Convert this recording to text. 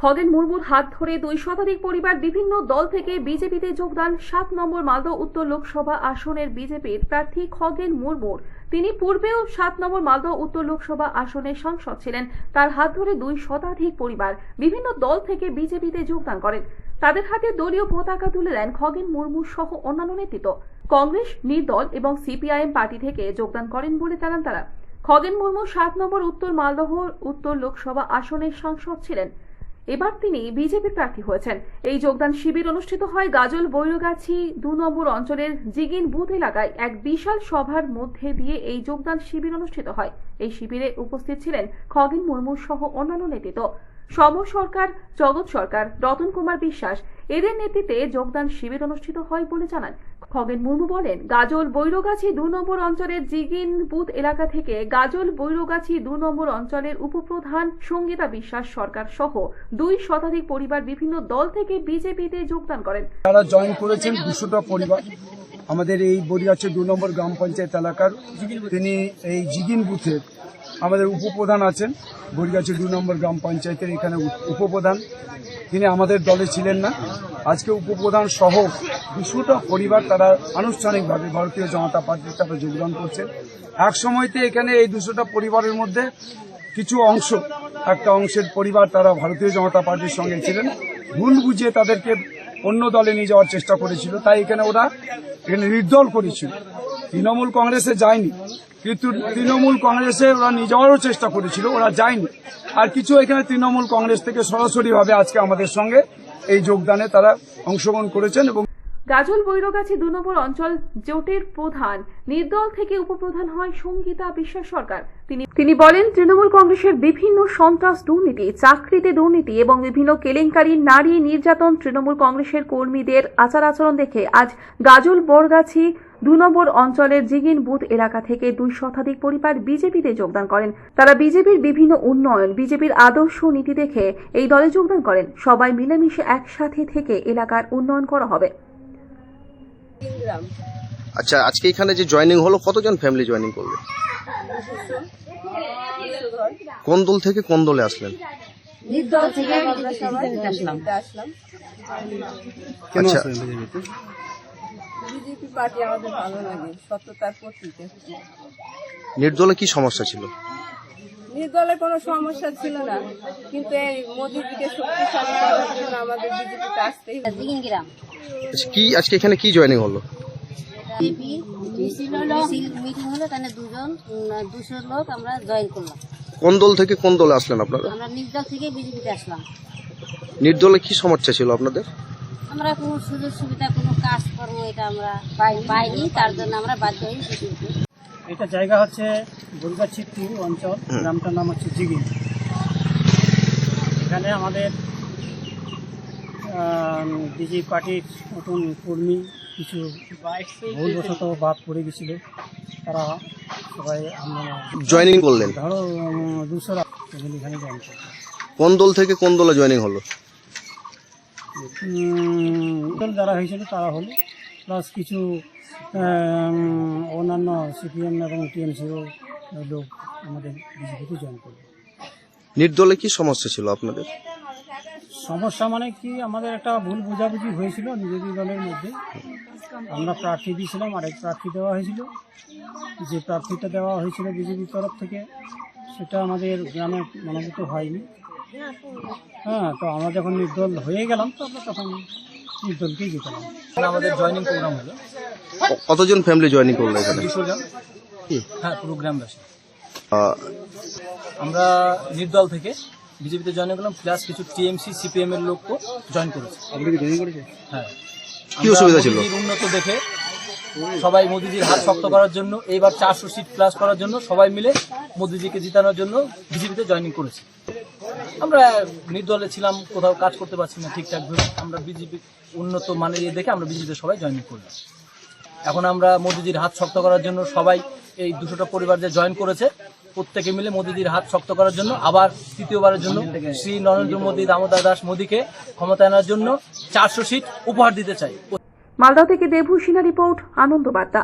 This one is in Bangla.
খগেন মুর্মুর হাত ধরে দুই শতাধিক পরিবার বিভিন্ন দল থেকে বিজেপিতে যোগদান সাত নম্বর মালদহ উত্তর লোকসভা আসনের বিজেপির প্রার্থী খগেন মুর্মুর। তিনি পূর্বেও সাত নম্বর মালদহ উত্তর লোকসভা আসনের সাংসদ ছিলেন। তার হাত ধরে দুই শতাধিক পরিবার বিভিন্ন দল থেকে বিজেপিতে যোগদান করেন। তাদের হাতে দলীয় পতাকা তুলে দেন খগেন মুর্মু সহ অন্যান্য নেতৃত্ব। কংগ্রেস, নির্দল এবং সিপিআইএম পার্টি থেকে যোগদান করেন বলে জানান তারা। খগেন মুর্মু সাত নম্বর উত্তর মালদহ উত্তর লোকসভা আসনের সাংসদ ছিলেন। এবার তিনি বিজেপির প্রার্থী হয়েছেন। এই যোগদান শিবির অনুষ্ঠিত হয় গাজল বৈরগাছি দু নম্বর অঞ্চলের জিগিন বুথ এলাকায় এক বিশাল সভার মধ্যে দিয়ে এই যোগদান শিবির অনুষ্ঠিত হয়। এই শিবিরে উপস্থিত ছিলেন খগিন মুর্মু সহ অন্যান্য নেতৃত্ব। সম সরকার, জগৎ সরকার, রতন কুমার বিশ্বাস এদের নেতৃত্বে যোগদান শিবির অনুষ্ঠিত হয় বলে জানান। খগেন মুর্মু বলেন, গাজল বৈরগাছি দু নম্বর অঞ্চলের জিগিন বুথ এলাকা থেকে গাজল বৈরগাছি দু নম্বর অঞ্চলের উপপ্রধান সঙ্গীতা বিশ্বাস সরকার সহ দুই শতাধিক পরিবার বিভিন্ন দল থেকে বিজেপিতে যোগদান করেন। তারা জয়েন করেছেন দুশোটা পরিবার। আমাদের এই বরিয়াচ্ছে দু নম্বর গ্রাম পঞ্চায়েত এলাকার তিনি এই জিগিন বুথের আমাদের উপপ্রধান আছেন। বরিয়াচ্ছে দু নম্বর গ্রাম পঞ্চায়েতের এখানে উপপ্রধান তিনি আমাদের দলে ছিলেন না। আজকে উপপ্রধান সহ দুশোটা পরিবার তারা আনুষ্ঠানিকভাবে ভারতীয় জনতা পার্টির সাথে যোগদান করছেন। এক সময়তে এখানে এই দুশোটা পরিবারের মধ্যে কিছু অংশ, একটা অংশের পরিবার তারা ভারতীয় জনতা পার্টির সঙ্গে ছিলেন। ভুল বুঝিয়ে তাদেরকে অন্য দলে নিয়ে যাওয়ার চেষ্টা করেছিল, তাই এখানে ওরা এখানে নির্দল করেছিল। তৃণমূল কংগ্রেসে যায়নি। কিন্তু তৃণমূল কংগ্রেসে ওরা নিয়ে চেষ্টা করেছিল, ওরা যায়নি। আর কিছু এখানে তৃণমূল কংগ্রেস থেকে সরাসরিভাবে আজকে আমাদের সঙ্গে এই যোগদানে তারা অংশগ্রহণ করেছেন এবং গাজল বৈরগাছি দু নম্বর অঞ্চল জোটের প্রধান, নির্দল থেকে উপপ্রধান হয় সঙ্গীতা বিশ্বাস সরকার। তিনি তিনি বলেন, তৃণমূল কংগ্রেসের বিভিন্ন সন্ত্রাস দুর্নীতি, চাকরিতে দুর্নীতি এবং বিভিন্ন কেলেঙ্কারি, নারী নির্যাতন তৃণমূল কংগ্রেসের কর্মীদের আচার আচরণ দেখে আজ গাজল বরগাছি দু নম্বর অঞ্চলের জিগিন বুথ এলাকা থেকে দুই শতাধিক পরিবার বিজেপিতে যোগদান করেন। তারা বিজেপির বিভিন্ন উন্নয়ন বিজেপির আদর্শ নীতি দেখে এই দলে যোগদান করেন। সবাই মিলেমিশে একসাথে থেকে এলাকার উন্নয়ন করা হবে। আচ্ছা আজকে এখানে যে জয়েনিং হলো কতজন ফ্যামিলি জয়েনিং করবে কোন দল থেকে কোন দলে আসলেন? আচ্ছা। বিজেপি পার্টি আমাদের ভালো লাগে সত্যতার প্রতীক। নির্দলে কি সমস্যা ছিল? নির্দলের কোনো সমস্যা ছিল না কিন্তু এই মোদিজিকে শক্তিশালী করার জন্য আমাদের বিজেপিতে আসতেই আচ্ছা কি আজকে এখানে কি জয়েনিং হলো? মিটিং হলো তাহলে দুজন দুশো লোক আমরা জয়েন করলাম। কোন দল থেকে কোন দলে আসলেন আপনারা? আমরা নির্দল থেকে বিজেপিতে আসলাম। নির্দলে কি সমস্যা ছিল আপনাদের? আমরা কোনো সুযোগ সুবিধা কোনো এটা আমরা পাইনি তার জন্য আমরা বাধ্য হয়ে এটা জায়গা হচ্ছে টু অঞ্চল গ্রামটার নাম হচ্ছে জিগিন এখানে আমাদের বিজেপি পার্টির নতুন কর্মী কিছু ভুলবশত বাদ পড়ে গেছিল। তারা সবাই আমরা জয়েনিং করলেন। ধরো দুশো এখানে জয়েন কোন দল থেকে কোন দলে জয়েনিং হলো? দল যারা হয়েছিল তারা হলো। প্লাস কিছু অন্যান্য সিপিএম এবং টিএমসিও লোক আমাদের বিজেপিতে জয়েন করবে। নির্দলে কি সমস্যা ছিল আপনাদের? সমস্যা মানে কি আমাদের একটা ভুল বোঝাবুঝি হয়েছিল নিজেদের দলের মধ্যে। আমরা প্রার্থী দিয়েছিলাম আরেক প্রার্থী দেওয়া হয়েছিল। যে প্রার্থীটা দেওয়া হয়েছিল বিজেপির তরফ থেকে সেটা আমাদের গ্রামে মানবিত হয়নি। হ্যাঁ তো আমরা যখন নির্দল হয়ে গেলাম তো আমরা তখন জিতালাম আমাদের জয়েনিং প্রোগ্রাম হলো। কতজন ফ্যামিলি জয়েনিং করল এখানে? দুশো জন। হ্যাঁ পুরো গ্রামবাসী। আমরা নির্দল থেকে বিজেপিতে জয়েন করলাম প্লাস কিছু টিএমসি সিপিএম এর লোকও জয়েন করেছে। আপনি কি জয়েন করেছেন? হ্যাঁ। কি অসুবিধা ছিল? উন্নত দেখে সবাই মোদিজির হাত শক্ত করার জন্য এইবার চারশো সিট প্লাস করার জন্য সবাই মিলে মোদিজিকে জিতানোর জন্য বিজেপিতে জয়েনিং করেছি। আমরা নির্দলে ছিলাম, কোথাও কাজ করতে পারছি না ঠিকঠাক ভাবে। আমরা বিজেপি উন্নত মানের ইয়ে দেখে আমরা বিজেপিতে সবাই জয়েন করলাম। এখন আমরা মোদিজির হাত শক্ত করার জন্য সবাই এই দুশোটা পরিবার যে জয়েন করেছে, প্রত্যেকে মিলে মোদিজির হাত শক্ত করার জন্য, আবার তৃতীয়বারের জন্য শ্রী নরেন্দ্র মোদী, দামোদর দাস মোদীকে ক্ষমতা আনার জন্য চারশো সিট উপহার দিতে চাই। মালদা থেকে দেবু সিনহা রিপোর্ট, আনন্দ বার্তা।